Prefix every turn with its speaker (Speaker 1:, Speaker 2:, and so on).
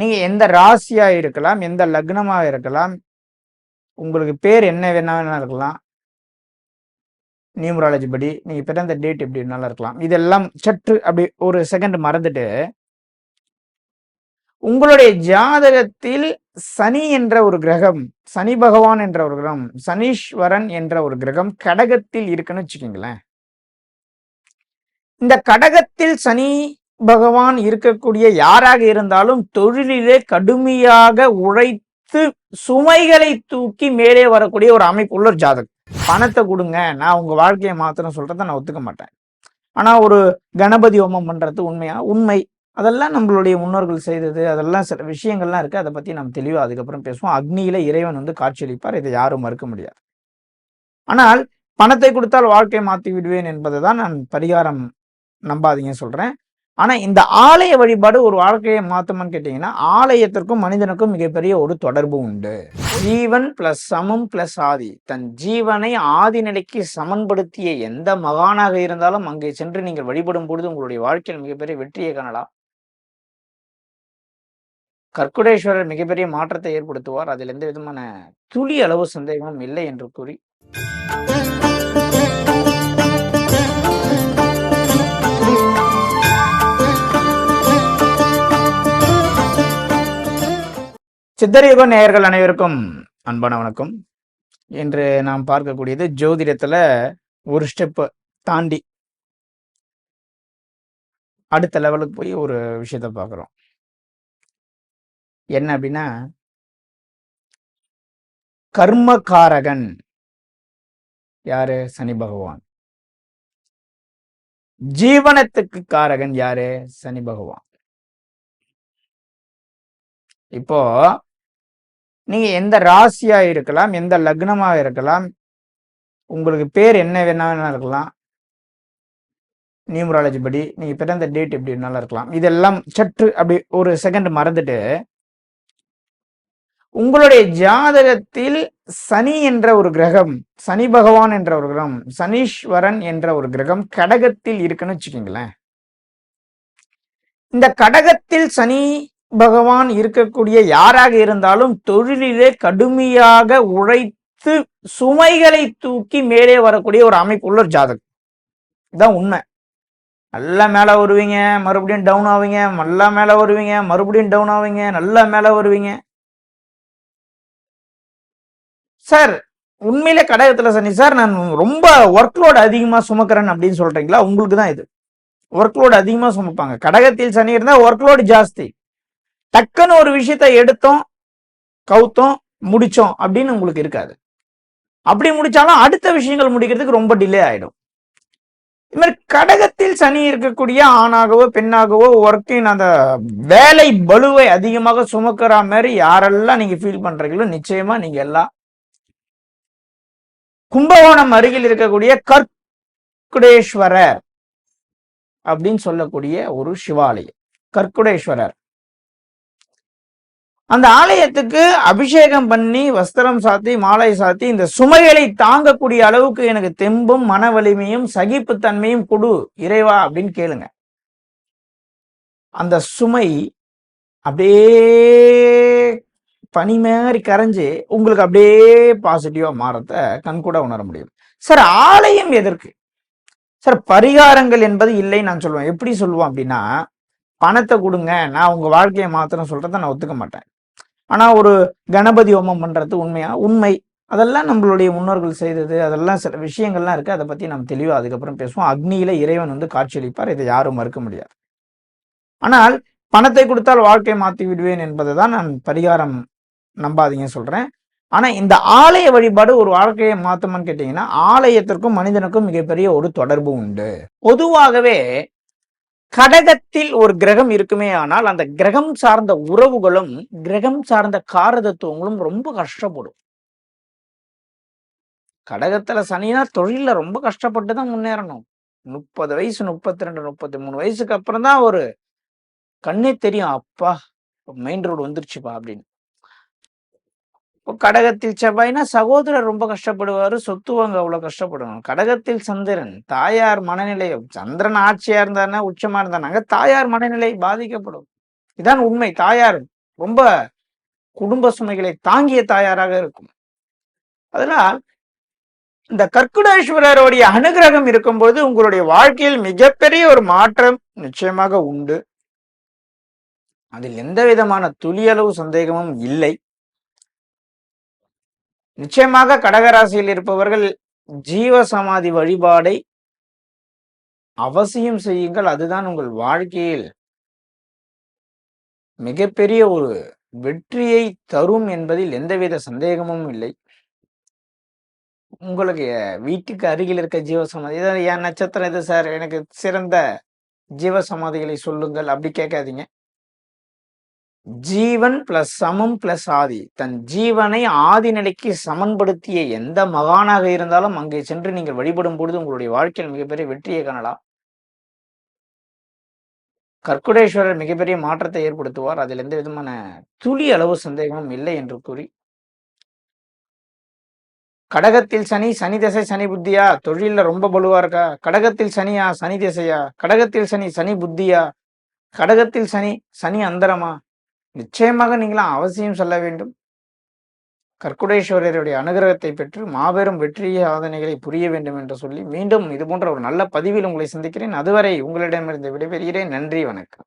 Speaker 1: நீங்க எந்த ராசியா இருக்கலாம் எந்த லக்னமாக இருக்கலாம் உங்களுக்கு பேர் என்ன வேணா வேணா இருக்கலாம். நியூமராலஜி படி நீங்க பிறந்த டேட் எப்படி நல்லா இருக்கலாம். இதெல்லாம் சற்று அப்படி ஒரு செகண்ட் மறந்துட்டு உங்களுடைய ஜாதகத்தில் சனி என்ற ஒரு கிரகம் சனி பகவான் என்ற ஒரு கிரகம் சனீஸ்வரன் என்ற ஒரு கிரகம் கடகத்தில் இருக்குன்னு வச்சுக்கோங்களேன். இந்த கடகத்தில் சனி பகவான் இருக்கக்கூடிய யாராக இருந்தாலும் தொழிலிலே கடுமையாக உழைத்து சுமைகளை தூக்கி மேலே வரக்கூடிய ஒரு அமைப்புள்ள ஒரு ஜாதகம். பணத்தை கொடுங்க. நான் உங்க வாழ்க்கையை மாத்திரம் சொல்றதை நான் ஒத்துக்க மாட்டேன். ஆனா ஒரு கணபதி ஹோமம் பண்றது உண்மையா? உண்மை. அதெல்லாம் நம்மளுடைய முன்னோர்கள் செய்தது. அதெல்லாம் சில விஷயங்கள்லாம் இருக்கு. அதை பத்தி நம்ம தெளிவா அதுக்கப்புறம் பேசுவோம். அக்னியில இறைவன் வந்து காட்சியளிப்பார். இதை யாரும் மறுக்க முடியாது. ஆனால் பணத்தை கொடுத்தால் வாழ்க்கையை மாற்றி விடுவேன் என்பதை தான் நான் பரிகாரம் நம்பாதீங்க சொல்றேன். ஆனால் இந்த ஆலய வழிபாடு ஒரு வாழ்க்கையை மாத்துமான்னு கேட்டிங்கன்னா ஆலயத்திற்கும் மனிதனுக்கும் மிகப்பெரிய ஒரு தொடர்பு உண்டு. ஜீவன் பிளஸ் சமம் பிளஸ் ஆதி. தன் ஜீவனை ஆதி நிலைக்கு சமன்படுத்திய எந்த மகானாக இருந்தாலும் அங்கே சென்று நீங்கள் வழிபடும் பொழுது உங்களுடைய வாழ்க்கையில் மிகப்பெரிய வெற்றியை காணலாம். கற்குடேஸ்வரர் மிகப்பெரிய மாற்றத்தை ஏற்படுத்துவார். அதில் எந்த விதமான துளி அளவு சந்தேகமும் இல்லை என்று கூறி. சித்தரயுக நேயர்கள் அனைவருக்கும் அன்பான வணக்கம். இன்று நாம் பார்க்கக்கூடியது ஜோதிடத்துல ஒரு ஸ்டெப் தாண்டி அடுத்த லெவலுக்கு போய் ஒரு விஷயத்த பார்க்குறோம். என்ன அப்படின்னா கர்மகாரகன் யாரு? சனி பகவான். ஜீவனத்துக்கு காரகன் யாரு? சனி பகவான். இப்போ நீங்க எந்த ராசியா இருக்கலாம் எந்த லக்னமாக இருக்கலாம் உங்களுக்கு பேர் என்ன வேணா வேணா இருக்கலாம். நியூமராலஜி படி நீங்க பிறந்த டேட் எப்படி வேணாலும் இருக்கலாம். இதெல்லாம் சற்று அப்படி ஒரு செகண்ட் மறந்துட்டு உங்களுடைய ஜாதகத்தில் சனி என்ற ஒரு கிரகம் சனி பகவான் என்ற ஒரு கிரகம் சனீஸ்வரன் என்ற ஒரு கிரகம் கடகத்தில் இருக்குன்னு வச்சுக்கோங்களேன். இந்த கடகத்தில் சனி பகவான் இருக்கக்கூடிய யாராக இருந்தாலும் தொழிலிலே கடுமையாக உழைத்து சுமைகளை தூக்கி மேலே வரக்கூடிய ஒரு அமைப்புள்ள ஒரு ஜாதகம். இதுதான் உண்மை. நல்லா மேலே வருவீங்க மறுபடியும் டவுன் ஆவீங்க நல்லா மேலே வருவீங்க மறுபடியும் டவுன் ஆவீங்க நல்லா மேலே வருவீங்க. சார் உண்மையிலே கடகத்தில் சனி. சார் நான் ரொம்ப ஒர்க் லோடு அதிகமாக சுமக்கிறேன் அப்படின்னு சொல்றீங்களா? உங்களுக்கு தான் இது. ஒர்க் லோடு அதிகமாக சுமப்பாங்க. கடகத்தில் சனி இருந்தால் ஒர்க் லோடு ஜாஸ்தி. டக்குன்னு ஒரு விஷயத்த எடுத்தோம் கவுத்தோம் முடிச்சோம் அப்படின்னு உங்களுக்கு இருக்காது. அப்படி முடிச்சாலும் அடுத்த விஷயங்கள் முடிக்கிறதுக்கு ரொம்ப டிலே ஆயிடும். இது மாதிரி கடகத்தில் சனி இருக்கக்கூடிய ஆணாகவோ பெண்ணாகவோ ஒர்க்கின் அந்த வேலை பலுவை அதிகமாக சுமக்கிற மாதிரி யாரெல்லாம் நீங்க ஃபீல் பண்றீங்களோ நிச்சயமா நீங்க எல்லாம் கும்பகோணம் அருகில் இருக்கக்கூடிய கற்குடேஸ்வரர் அப்படின்னு சொல்லக்கூடிய ஒரு சிவாலயம். கற்குடேஸ்வரர். அந்த ஆலயத்துக்கு அபிஷேகம் பண்ணி வஸ்திரம் சாத்தி மாலை சாத்தி இந்த சுமைகளை தாங்கக்கூடிய அளவுக்கு எனக்கு தெம்பும் மன வலிமையும் சகிப்புத்தன்மையும் கொடு இறைவா அப்படின்னு கேளுங்க. அந்த சுமை அப்படியே பனி மாதிரி கரைஞ்சு உங்களுக்கு அப்படியே பாசிட்டிவா மாறத கண்கூட உணர முடியும். சார் ஆலயம் எதற்கு? சார் பரிகாரங்கள் என்பது இல்லை நான் சொல்லுவேன். எப்படி சொல்லுவோம் அப்படின்னா பணத்தை கொடுங்க நான் உங்க வாழ்க்கையை மாத்திரம் சொல்றத நான் ஒத்துக்க மாட்டேன். ஆனால் ஒரு கணபதி ஹோமம் பண்ணுறது உண்மையா? உண்மை. அதெல்லாம் நம்மளுடைய முன்னோர்கள் செய்தது அதெல்லாம் சில விஷயங்கள்லாம் இருக்குது அதை பற்றி நம்ம தெளிவாக அதுக்கப்புறம் பேசுவோம். அக்னியில இறைவன் வந்து காட்சியளிப்பார். இதை யாரும் மறுக்க முடியாது. ஆனால் பணத்தை கொடுத்தால் வாழ்க்கை மாற்றி விடுவேன் என்பதை தான் நான் பரிகாரம் நம்பாதீங்க சொல்கிறேன் ஆனால் இந்த ஆலய வழிபாடு ஒரு வாழ்க்கையை மாற்றமான்னு கேட்டிங்கன்னா ஆலயத்திற்கும் மனிதனுக்கும் மிகப்பெரிய ஒரு தொடர்பு உண்டு. பொதுவாகவே கடகத்தில் ஒரு கிரகம் இருக்குமே ஆனால் அந்த கிரகம் சார்ந்த உறவுகளும் கிரகம் சார்ந்த காரதத்துவங்களும் ரொம்ப கஷ்டப்படும். கடகத்துல சனினா தொழில ரொம்ப கஷ்டப்பட்டு தான் முன்னேறணும். முப்பது வயசு முப்பத்தி ரெண்டு முப்பத்தி மூணு வயசுக்கு அப்புறம் தான் ஒரு கண்ணே தெரியும் அப்பா மெயின் ரோடு வந்துருச்சுப்பா அப்படின்னு. இப்போ கடகத்தில் செவ்வாய்னா சகோதரர் ரொம்ப கஷ்டப்படுவார் சொத்துவங்க அவ்வளவு கஷ்டப்படுவாங்க கடகத்தில் சந்திரன் தாயார் மனநிலை சந்திரன் ஆட்சியா இருந்தானே உச்சமா இருந்தானாங்க தாயார் மனநிலை பாதிக்கப்படும். இதான் உண்மை. தாயார் ரொம்ப குடும்ப சுமைகளை தாங்கிய தாயாராக இருக்கும். அதனால் இந்த கற்குடேஸ்வரருடைய அனுகிரகம் இருக்கும்போது உங்களுடைய வாழ்க்கையில் மிகப்பெரிய ஒரு மாற்றம் நிச்சயமாக உண்டு. அதில் எந்த விதமான துளியளவு சந்தேகமும் இல்லை. நிச்சயமாக கடகராசியில் இருப்பவர்கள் ஜீவ சமாதி வழிபாடை அவசியம் செய்யுங்கள். அதுதான் உங்கள் வாழ்க்கையில் மிகப்பெரிய ஒரு வெற்றியை தரும் என்பதில் எந்தவித சந்தேகமும் இல்லை. உங்களுக்கு வீட்டுக்கு அருகில் இருக்க ஜீவசமாதி இதான் என் நட்சத்திரம் இது சார்? எனக்கு சிறந்த ஜீவசமாதிகளை சொல்லுங்கள் அப்படி கேட்காதீங்க. ஜீவன் பிளஸ் சமம் பிளஸ் ஆதி. தன் ஜீவனை ஆதி நிலைக்கு சமன்படுத்திய எந்த மகானாக இருந்தாலும் அங்கே சென்று நீங்கள் வழிபடும் பொழுது உங்களுடைய வாழ்க்கையில் மிகப்பெரிய வெற்றியை காணலாம். கற்குடேஸ்வரர் மிகப்பெரிய மாற்றத்தை ஏற்படுத்துவார். அதில் எந்த விதமான துளி அளவு சந்தேகமும் இல்லை என்று கூறி. கடகத்தில் சனி சனி திசை சனி புத்தியா? தொழில ரொம்ப பலுவா இருக்கா? கடகத்தில் சனியா? சனி திசையா? கடகத்தில் சனி சனி புத்தியா? கடகத்தில் சனி சனி அந்தரமா? நிச்சயமாக நீங்களாம் அவசியம் சொல்ல வேண்டும். கற்குடேஸ்வரருடைய அனுகிரகத்தை பெற்று மாபெரும் வெற்றி சாதனைகளை புரிய வேண்டும் என்று சொல்லி மீண்டும் இது போன்ற ஒரு நல்ல பதிவில் உங்களை சந்திக்கிறேன். அதுவரை உங்களிடமிருந்து விடைபெறுகிறேன். நன்றி வணக்கம்.